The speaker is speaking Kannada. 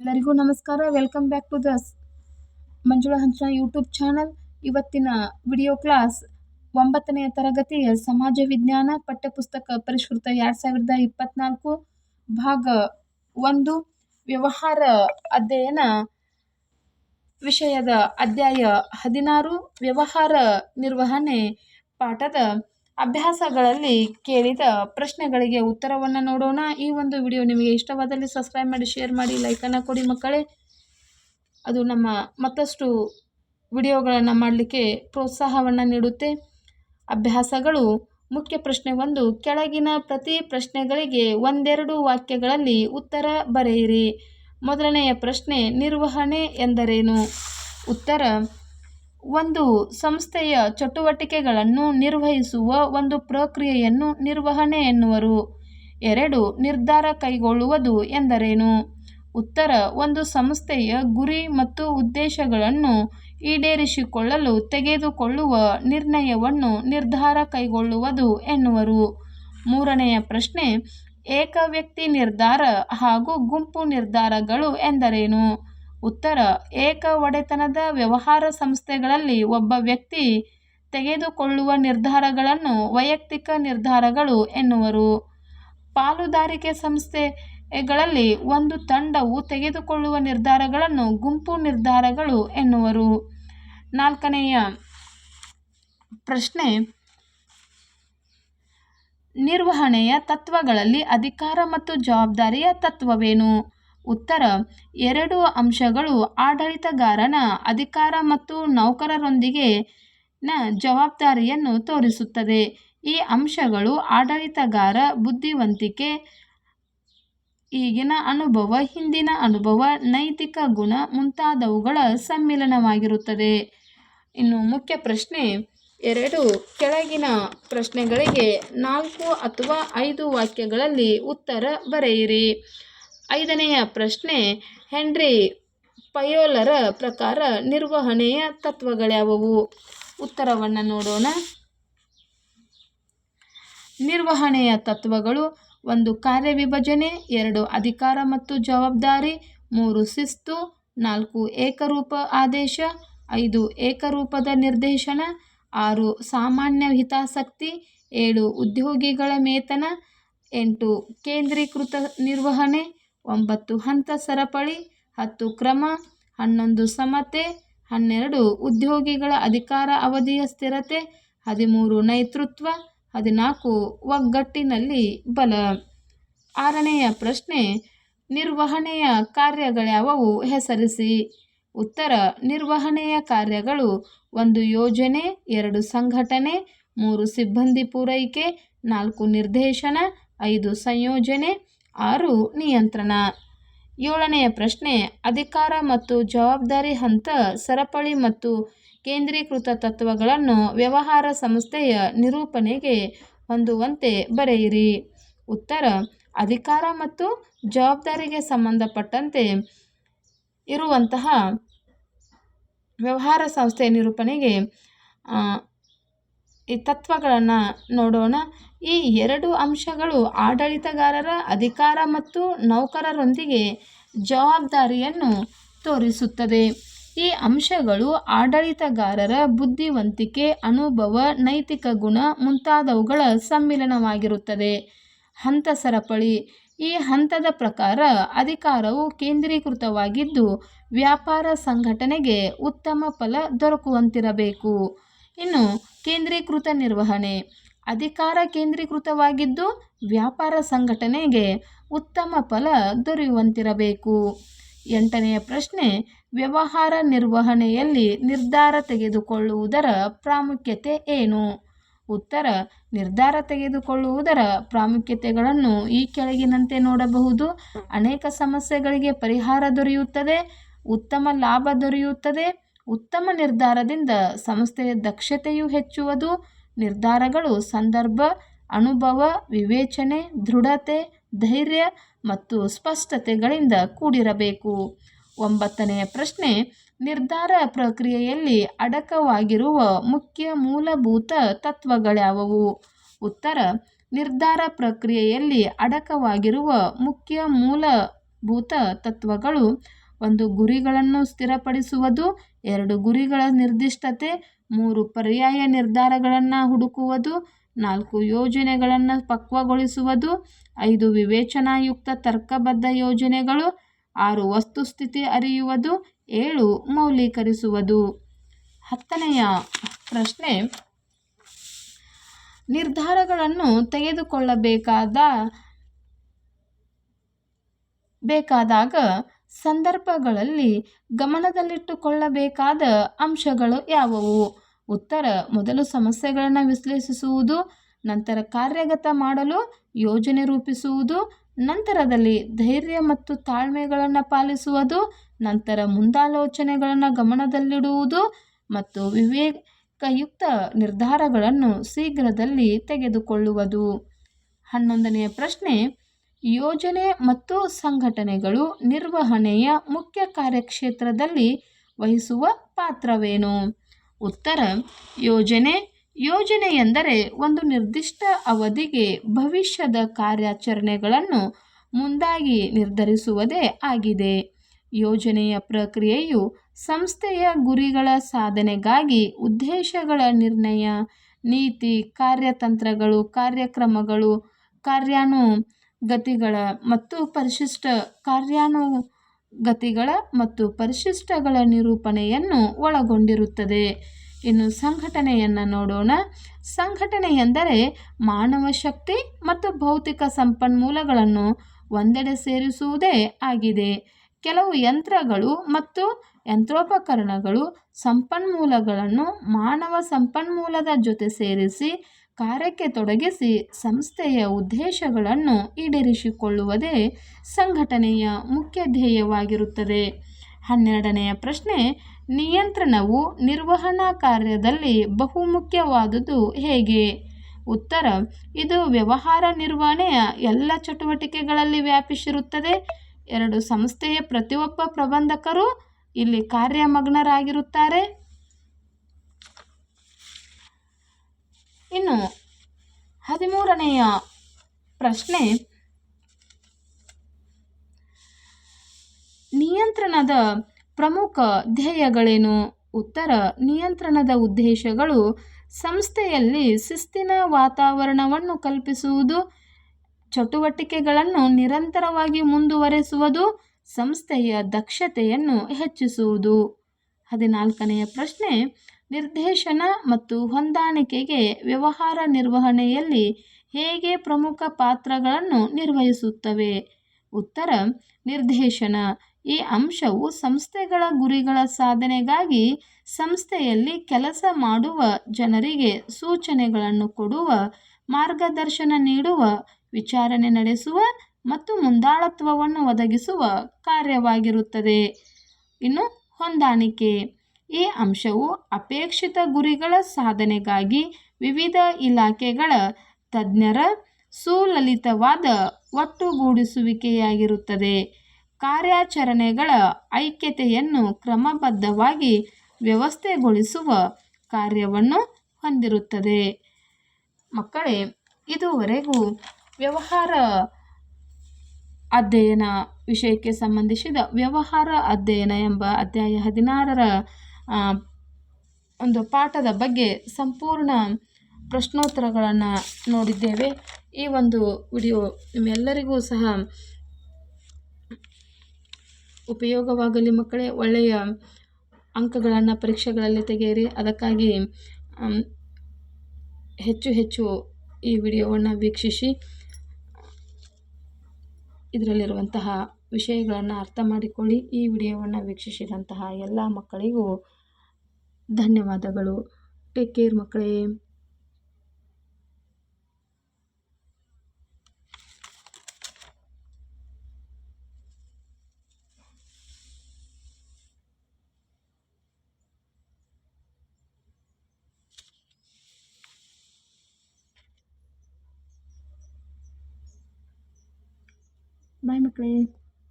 ಎಲ್ಲರಿಗೂ ನಮಸ್ಕಾರ. ವೆಲ್ಕಮ್ ಬ್ಯಾಕ್ ಟು ದಸ್ ಮಂಜುಳಾ ಹಂಚನ ಯೂಟ್ಯೂಬ್ ಚಾನಲ್ ಇವತ್ತಿನ ವಿಡಿಯೋ ಕ್ಲಾಸ್ ಒಂಬತ್ತನೆಯ ತರಗತಿಯ ಸಮಾಜ ವಿಜ್ಞಾನ ಪಠ್ಯಪುಸ್ತಕ ಪರಿಷ್ಕೃತ ಎರಡು ಸಾವಿರದ ಇಪ್ಪತ್ನಾಲ್ಕು ಭಾಗ ಒಂದು ವ್ಯವಹಾರ ಅಧ್ಯಯನ ವಿಷಯದ ಅಧ್ಯಾಯ ಹದಿನಾರು ವ್ಯವಹಾರ ನಿರ್ವಹಣೆ ಪಾಠದ ಅಭ್ಯಾಸಗಳಲ್ಲಿ ಕೇಳಿದ ಪ್ರಶ್ನೆಗಳಿಗೆ ಉತ್ತರವನ್ನು ನೋಡೋಣ. ಈ ಒಂದು ವಿಡಿಯೋ ನಿಮಗೆ ಇಷ್ಟವಾದಲ್ಲಿ ಸಬ್ಸ್ಕ್ರೈಬ್ ಮಾಡಿ ಶೇರ್ ಮಾಡಿ ಲೈಕನ್ನು ಕೊಡಿ ಮಕ್ಕಳೇ. ಅದು ನಮ್ಮ ಮತ್ತಷ್ಟು ವಿಡಿಯೋಗಳನ್ನು ಮಾಡಲಿಕ್ಕೆ ಪ್ರೋತ್ಸಾಹವನ್ನು ನೀಡುತ್ತೆ. ಅಭ್ಯಾಸಗಳು ಮುಖ್ಯ ಪ್ರಶ್ನೆ ಒಂದು. ಕೆಳಗಿನ ಪ್ರತಿ ಪ್ರಶ್ನೆಗಳಿಗೆ ಒಂದೆರಡು ವಾಕ್ಯಗಳಲ್ಲಿ ಉತ್ತರ ಬರೆಯಿರಿ. ಮೊದಲನೆಯ ಪ್ರಶ್ನೆ ನಿರ್ವಹಣೆ ಎಂದರೇನು? ಉತ್ತರ ಒಂದು ಸಂಸ್ಥೆಯ ಚಟುವಟಿಕೆಗಳನ್ನು ನಿರ್ವಹಿಸುವ ಒಂದು ಪ್ರಕ್ರಿಯೆಯನ್ನು ನಿರ್ವಹಣೆ ಎನ್ನುವರು. ಎರಡು, ನಿರ್ಧಾರ ಕೈಗೊಳ್ಳುವುದು ಎಂದರೇನು? ಉತ್ತರ, ಒಂದು ಸಂಸ್ಥೆಯ ಗುರಿ ಮತ್ತು ಉದ್ದೇಶಗಳನ್ನು ಈಡೇರಿಸಿಕೊಳ್ಳಲು ತೆಗೆದುಕೊಳ್ಳುವ ನಿರ್ಣಯವನ್ನು ನಿರ್ಧಾರ ಕೈಗೊಳ್ಳುವುದು ಎನ್ನುವರು. ಮೂರನೆಯ ಪ್ರಶ್ನೆ ಏಕ ವ್ಯಕ್ತಿ ನಿರ್ಧಾರ ಹಾಗೂ ಗುಂಪು ನಿರ್ಧಾರಗಳು ಎಂದರೇನು? ಉತ್ತರ, ಏಕ ಒಡೆತನದ ವ್ಯವಹಾರ ಸಂಸ್ಥೆಗಳಲ್ಲಿ ಒಬ್ಬ ವ್ಯಕ್ತಿ ತೆಗೆದುಕೊಳ್ಳುವ ನಿರ್ಧಾರಗಳನ್ನು ವೈಯಕ್ತಿಕ ನಿರ್ಧಾರಗಳು ಎನ್ನುವರು. ಪಾಲುದಾರಿಕೆ ಸಂಸ್ಥೆಗಳಲ್ಲಿ ಒಂದು ತಂಡವು ತೆಗೆದುಕೊಳ್ಳುವ ನಿರ್ಧಾರಗಳನ್ನು ಗುಂಪು ನಿರ್ಧಾರಗಳು ಎನ್ನುವರು. ನಾಲ್ಕನೆಯ ಪ್ರಶ್ನೆ, ನಿರ್ವಹಣೆಯ ತತ್ವಗಳಲ್ಲಿ ಅಧಿಕಾರ ಮತ್ತು ಜವಾಬ್ದಾರಿಯ ತತ್ವವೇನು? ಉತ್ತರ, ಎರಡು ಅಂಶಗಳು ಆಡಳಿತಗಾರನ ಅಧಿಕಾರ ಮತ್ತು ನೌಕರರೊಂದಿಗೆ ನ ಜವಾಬ್ದಾರಿಯನ್ನು ತೋರಿಸುತ್ತದೆ. ಈ ಅಂಶಗಳು ಆಡಳಿತಗಾರ ಬುದ್ಧಿವಂತಿಕೆ, ಈಗಿನ ಅನುಭವ, ಹಿಂದಿನ ಅನುಭವ, ನೈತಿಕ ಗುಣ ಮುಂತಾದವುಗಳ ಸಮ್ಮಿಲನವಾಗಿರುತ್ತದೆ. ಇನ್ನು ಮುಖ್ಯ ಪ್ರಶ್ನೆ, ಎರಡು ಕೆಳಗಿನ ಪ್ರಶ್ನೆಗಳಿಗೆ ನಾಲ್ಕು ಅಥವಾ ಐದು ವಾಕ್ಯಗಳಲ್ಲಿ ಉತ್ತರ ಬರೆಯಿರಿ. ಐದನೆಯ ಪ್ರಶ್ನೆ, ಹೆನ್ರಿ ಪಯೋಲರ ಪ್ರಕಾರ ನಿರ್ವಹಣೆಯ ತತ್ವಗಳ್ಯಾವುವು? ಉತ್ತರವನ್ನು ನೋಡೋಣ. ನಿರ್ವಹಣೆಯ ತತ್ವಗಳು ಒಂದು ಕಾರ್ಯವಿಭಜನೆ, ಎರಡು ಅಧಿಕಾರ ಮತ್ತು ಜವಾಬ್ದಾರಿ, ಮೂರು ಶಿಸ್ತು, ನಾಲ್ಕು ಏಕರೂಪ ಆದೇಶ, ಐದು ಏಕರೂಪದ ನಿರ್ದೇಶನ, ಆರು ಸಾಮಾನ್ಯ ಹಿತಾಸಕ್ತಿ, ಏಳು ಉದ್ಯೋಗಿಗಳ ವೇತನ ಎಂಟು ಕೇಂದ್ರೀಕೃತ ನಿರ್ವಹಣೆ ಒಂಬತ್ತು ಹಂತ ಸರಪಳಿ, ಹತ್ತು ಕ್ರಮ, ಹನ್ನೊಂದು ಸಮತೆ, ಹನ್ನೆರಡು ಉದ್ಯೋಗಿಗಳ ಅಧಿಕಾರ ಅವಧಿಯ ಸ್ಥಿರತೆ, ಹದಿಮೂರು ನೇತೃತ್ವ, ಹದಿನಾಲ್ಕು ಒಗ್ಗಟ್ಟಿನಲ್ಲಿ ಬಲ. ಆರನೆಯ ಪ್ರಶ್ನೆ, ನಿರ್ವಹಣೆಯ ಕಾರ್ಯಗಳ್ಯಾವವು ಹೆಸರಿಸಿ? ಉತ್ತರ, ನಿರ್ವಹಣೆಯ ಕಾರ್ಯಗಳು ಒಂದು ಯೋಜನೆ, ಎರಡು ಸಂಘಟನೆ, ಮೂರು ಸಿಬ್ಬಂದಿ ಪೂರೈಕೆ, ನಾಲ್ಕು ನಿರ್ದೇಶನ, ಐದು ಸಂಯೋಜನೆ ಆರು ನಿಯಂತ್ರಣ. ಏಳನೆಯ ಪ್ರಶ್ನೆ, ಅಧಿಕಾರ ಮತ್ತು ಜವಾಬ್ದಾರಿ ಹಂತ ಸರಪಳಿ ಮತ್ತು ಕೇಂದ್ರೀಕೃತ ತತ್ವಗಳನ್ನು ವ್ಯವಹಾರ ಸಂಸ್ಥೆಯ ನಿರೂಪಣೆಗೆ ಹೊಂದುವಂತೆ ಬರೆಯಿರಿ. ಉತ್ತರ, ಅಧಿಕಾರ ಮತ್ತು ಜವಾಬ್ದಾರಿಗೆ ಸಂಬಂಧಪಟ್ಟಂತೆ ಇರುವಂತಹ ವ್ಯವಹಾರ ಸಂಸ್ಥೆಯ ನಿರೂಪಣೆಗೆ ಈ ತತ್ವಗಳನ್ನು ನೋಡೋಣ. ಈ ಎರಡು ಅಂಶಗಳು ಆಡಳಿತಗಾರರ ಅಧಿಕಾರ ಮತ್ತು ನೌಕರರೊಂದಿಗೆ ಜವಾಬ್ದಾರಿಯನ್ನು ತೋರಿಸುತ್ತದೆ. ಈ ಅಂಶಗಳು ಆಡಳಿತಗಾರರ ಬುದ್ಧಿವಂತಿಕೆ, ಅನುಭವ, ನೈತಿಕ ಗುಣ ಮುಂತಾದವುಗಳ ಸಮ್ಮಿಲನವಾಗಿರುತ್ತದೆ. ಹಂತ ಸರಪಳಿ ಈ ಹಂತದ ಪ್ರಕಾರ ಅಧಿಕಾರವು ಕೇಂದ್ರೀಕೃತವಾಗಿದ್ದು ವ್ಯಾಪಾರ ಸಂಘಟನೆಗೆ ಉತ್ತಮ ಫಲ ದೊರಕುವಂತಿರಬೇಕು. ಇನ್ನು ಕೇಂದ್ರೀಕೃತ ನಿರ್ವಹಣೆ. ಅಧಿಕಾರ ಕೇಂದ್ರೀಕೃತವಾಗಿದ್ದು ವ್ಯಾಪಾರ ಸಂಘಟನೆಗೆ ಉತ್ತಮ ಫಲ ದೊರೆಯುವಂತಿರಬೇಕು. ಎಂಟನೆಯ ಪ್ರಶ್ನೆ, ವ್ಯವಹಾರ ನಿರ್ವಹಣೆಯಲ್ಲಿ ನಿರ್ಧಾರ ತೆಗೆದುಕೊಳ್ಳುವುದರ ಪ್ರಾಮುಖ್ಯತೆ ಏನು? ಉತ್ತರ, ನಿರ್ಧಾರ ತೆಗೆದುಕೊಳ್ಳುವುದರ ಪ್ರಾಮುಖ್ಯತೆಗಳನ್ನು ಈ ಕೆಳಗಿನಂತೆ ನೋಡಬಹುದು. ಅನೇಕ ಸಮಸ್ಯೆಗಳಿಗೆ ಪರಿಹಾರ ದೊರೆಯುತ್ತದೆ, ಉತ್ತಮ ಲಾಭ ದೊರೆಯುತ್ತದೆ ಉತ್ತಮ ನಿರ್ಧಾರದಿಂದ ಸಂಸ್ಥೆಯ ದಕ್ಷತೆಯು ಹೆಚ್ಚುವುದು, ನಿರ್ಧಾರಗಳು ಸಂದರ್ಭ, ಅನುಭವ, ವಿವೇಚನೆ, ದೃಢತೆ, ಧೈರ್ಯ ಮತ್ತು ಸ್ಪಷ್ಟತೆಗಳಿಂದ ಕೂಡಿರಬೇಕು. ಒಂಬತ್ತನೆಯ ಪ್ರಶ್ನೆ, ನಿರ್ಧಾರ ಪ್ರಕ್ರಿಯೆಯಲ್ಲಿ ಅಡಕವಾಗಿರುವ ಮುಖ್ಯ ಮೂಲಭೂತ ತತ್ವಗಳ್ಯಾವುವು? ಉತ್ತರ, ನಿರ್ಧಾರ ಪ್ರಕ್ರಿಯೆಯಲ್ಲಿ ಅಡಕವಾಗಿರುವ ಮುಖ್ಯ ಮೂಲಭೂತ ತತ್ವಗಳು ಒಂದು ಗುರಿಗಳನ್ನು ಸ್ಥಿರಪಡಿಸುವುದು ಎರಡು ಗುರಿಗಳ ನಿರ್ದಿಷ್ಟತೆ, ಮೂರು ಪರ್ಯಾಯ ನಿರ್ಧಾರಗಳನ್ನು ಹುಡುಕುವುದು, ನಾಲ್ಕು ಯೋಜನೆಗಳನ್ನು ಪಕ್ವಗೊಳಿಸುವುದು, ಐದು ವಿವೇಚನಾಯುಕ್ತ ತರ್ಕಬದ್ಧ ಯೋಜನೆಗಳು, ಆರು ವಸ್ತುಸ್ಥಿತಿ ಅರಿಯುವುದು, ಏಳು ಮೌಲ್ಯೀಕರಿಸುವುದು. ಹತ್ತನೆಯ ಪ್ರಶ್ನೆ. ನಿರ್ಧಾರಗಳನ್ನು ತೆಗೆದುಕೊಳ್ಳಬೇಕಾದ, ಬೇಕಾದಾಗ ಸಂದರ್ಭಗಳಲ್ಲಿ ಗಮನದಲ್ಲಿಟ್ಟುಕೊಳ್ಳಬೇಕಾದ ಅಂಶಗಳು ಯಾವುವು? ಉತ್ತರ, ಮೊದಲು ಸಮಸ್ಯೆಗಳನ್ನು ವಿಶ್ಲೇಷಿಸುವುದು, ನಂತರ ಕಾರ್ಯಗತ ಮಾಡಲು ಯೋಜನೆ ರೂಪಿಸುವುದು, ನಂತರದಲ್ಲಿ ಧೈರ್ಯ ಮತ್ತು ತಾಳ್ಮೆಗಳನ್ನು ಪಾಲಿಸುವುದು, ನಂತರ ಮುಂದಾಲೋಚನೆಗಳನ್ನು ಗಮನದಲ್ಲಿಡುವುದು ಮತ್ತು ವಿವೇಕಯುಕ್ತ ನಿರ್ಧಾರಗಳನ್ನು ಶೀಘ್ರದಲ್ಲಿ ತೆಗೆದುಕೊಳ್ಳುವುದು. ಹನ್ನೊಂದನೆಯ ಪ್ರಶ್ನೆ ಯೋಜನೆ ಮತ್ತು ಸಂಘಟನೆಗಳು ನಿರ್ವಹಣೆಯ ಮುಖ್ಯ ಕಾರ್ಯಕ್ಷೇತ್ರದಲ್ಲಿ ವಹಿಸುವ ಪಾತ್ರವೇನು? ಉತ್ತರ, ಯೋಜನೆ ಯೋಜನೆ ಎಂದರೆ ಒಂದು ನಿರ್ದಿಷ್ಟ ಅವಧಿಗೆ ಭವಿಷ್ಯದ ಕಾರ್ಯಾಚರಣೆಗಳನ್ನು ಮುಂದಾಗಿ ನಿರ್ಧರಿಸುವುದೇ ಆಗಿದೆ. ಯೋಜನೆಯ ಪ್ರಕ್ರಿಯೆಯು ಸಂಸ್ಥೆಯ ಗುರಿಗಳ ಸಾಧನೆಗಾಗಿ ಉದ್ದೇಶಗಳ ನಿರ್ಣಯ, ನೀತಿ, ಕಾರ್ಯತಂತ್ರಗಳು, ಕಾರ್ಯಕ್ರಮಗಳು ಕಾರ್ಯಾನುಗತಿಗಳ ಮತ್ತು ಪರಿಶಿಷ್ಟ ಕಾರ್ಯಾನುಗತಿಗಳ ಮತ್ತು ಪರಿಶಿಷ್ಟಗಳ ನಿರೂಪಣೆಯನ್ನು ಒಳಗೊಂಡಿರುತ್ತದೆ. ಇನ್ನು ಸಂಘಟನೆಯನ್ನು ನೋಡೋಣ. ಸಂಘಟನೆ ಎಂದರೆ ಮಾನವ ಶಕ್ತಿ ಮತ್ತು ಭೌತಿಕ ಸಂಪನ್ಮೂಲಗಳನ್ನು ಒಂದೆಡೆ ಸೇರಿಸುವುದೇ ಆಗಿದೆ. ಕೆಲವು ಯಂತ್ರಗಳು ಮತ್ತು ಯಂತ್ರೋಪಕರಣಗಳು ಸಂಪನ್ಮೂಲಗಳನ್ನು ಮಾನವ ಸಂಪನ್ಮೂಲದ ಜೊತೆ ಸೇರಿಸಿ ಕಾರ್ಯಕ್ಕೆ ತೊಡಗಿಸಿ ಸಂಸ್ಥೆಯ ಉದ್ದೇಶಗಳನ್ನು ಈಡೇರಿಸಿಕೊಳ್ಳುವುದೇ ಸಂಘಟನೆಯ ಮುಖ್ಯ ಧ್ಯೇಯವಾಗಿರುತ್ತದೆ. ಹನ್ನೆರಡನೆಯ ಪ್ರಶ್ನೆ, ನಿಯಂತ್ರಣವು ನಿರ್ವಹಣಾ ಕಾರ್ಯದಲ್ಲಿ ಬಹುಮುಖ್ಯವಾದುದು ಹೇಗೆ? ಉತ್ತರ, ಇದು ವ್ಯವಹಾರ ನಿರ್ವಹಣೆಯ ಎಲ್ಲ ಚಟುವಟಿಕೆಗಳಲ್ಲಿ ವ್ಯಾಪಿಸಿರುತ್ತದೆ. ಎರಡು, ಸಂಸ್ಥೆಯ ಪ್ರತಿಯೊಬ್ಬ ಪ್ರಬಂಧಕರು ಇಲ್ಲಿ ಕಾರ್ಯಮಗ್ನರಾಗಿರುತ್ತಾರೆ. ಇನ್ನು ಹದಿಮೂರನೆಯ ಪ್ರಶ್ನೆ. ನಿಯಂತ್ರಣದ ಪ್ರಮುಖ ಧ್ಯೇಯಗಳೇನು? ಉತ್ತರ, ನಿಯಂತ್ರಣದ ಉದ್ದೇಶಗಳು ಸಂಸ್ಥೆಯಲ್ಲಿ ಶಿಸ್ತಿನ ವಾತಾವರಣವನ್ನು ಕಲ್ಪಿಸುವುದು, ಚಟುವಟಿಕೆಗಳನ್ನು ನಿರಂತರವಾಗಿ ಮುಂದುವರೆಸುವುದು, ಸಂಸ್ಥೆಯ ದಕ್ಷತೆಯನ್ನು ಹೆಚ್ಚಿಸುವುದು. ಹದಿನಾಲ್ಕನೆಯ ಪ್ರಶ್ನೆ ನಿರ್ದೇಶನ ಮತ್ತು ಹೊಂದಾಣಿಕೆಗೆ ವ್ಯವಹಾರ ನಿರ್ವಹಣೆಯಲ್ಲಿ ಹೇಗೆ ಪ್ರಮುಖ ಪಾತ್ರಗಳನ್ನು ನಿರ್ವಹಿಸುತ್ತವೆ? ಉತ್ತರ, ನಿರ್ದೇಶನ. ಈ ಅಂಶವು ಸಂಸ್ಥೆಗಳ ಗುರಿಗಳ ಸಾಧನೆಗಾಗಿ ಸಂಸ್ಥೆಯಲ್ಲಿ ಕೆಲಸ ಮಾಡುವ ಜನರಿಗೆ ಸೂಚನೆಗಳನ್ನು ಕೊಡುವ, ಮಾರ್ಗದರ್ಶನ ನೀಡುವ, ವಿಚಾರಣೆ ನಡೆಸುವ ಮತ್ತು ಮುಂದಾಳತ್ವವನ್ನು ಒದಗಿಸುವ ಕಾರ್ಯವಾಗಿರುತ್ತದೆ. ಇನ್ನು ಹೊಂದಾಣಿಕೆ. ಈ ಅಂಶವು ಅಪೇಕ್ಷಿತ ಗುರಿಗಳ ಸಾಧನೆಗಾಗಿ ವಿವಿಧ ಇಲಾಖೆಗಳ ತಜ್ಞರ ಸುಲಲಿತವಾದ ಒಟ್ಟುಗೂಡಿಸುವಿಕೆಯಾಗಿರುತ್ತದೆ. ಕಾರ್ಯಾಚರಣೆಗಳ ಐಕ್ಯತೆಯನ್ನು ಕ್ರಮಬದ್ಧವಾಗಿ ವ್ಯವಸ್ಥೆಗೊಳಿಸುವ ಕಾರ್ಯವನ್ನು ಹೊಂದಿರುತ್ತದೆ. ಮಕ್ಕಳೇ, ಇದುವರೆಗೂ ವ್ಯವಹಾರ ಅಧ್ಯಯನ ವಿಷಯಕ್ಕೆ ಸಂಬಂಧಿಸಿದ ವ್ಯವಹಾರ ಅಧ್ಯಯನ ಎಂಬ ಅಧ್ಯಾಯ ಹದಿನಾರರ ಒಂದು ಪಾಠದ ಬಗ್ಗೆ ಸಂಪೂರ್ಣ ಪ್ರಶ್ನೋತ್ತರಗಳನ್ನು ನೋಡಿದ್ದೇವೆ. ಈ ಒಂದು ವಿಡಿಯೋ ನಿಮ್ಮೆಲ್ಲರಿಗೂ ಸಹ ಉಪಯೋಗವಾಗಲಿ ಮಕ್ಕಳೇ. ಒಳ್ಳೆಯ ಅಂಕಗಳನ್ನು ಪರೀಕ್ಷೆಗಳಲ್ಲಿ ತೆಗೆಯಿರಿ. ಅದಕ್ಕಾಗಿ ಹೆಚ್ಚು ಹೆಚ್ಚು ಈ ವಿಡಿಯೋವನ್ನು ವೀಕ್ಷಿಸಿ. ಇದರಲ್ಲಿರುವಂತಹ ವಿಷಯಗಳನ್ನು ಅರ್ಥ ಮಾಡಿಕೊಳ್ಳಿ. ಈ ವಿಡಿಯೋವನ್ನು ವೀಕ್ಷಿಸಿದಂತಹ ಎಲ್ಲ ಮಕ್ಕಳಿಗೂ ಧನ್ಯವಾದಗಳು. ಟೇಕ್ ಕೇರ್ ಮಕ್ಕಳೇ. ಬಾಯ್ ಮಕ್ಕಳೇ.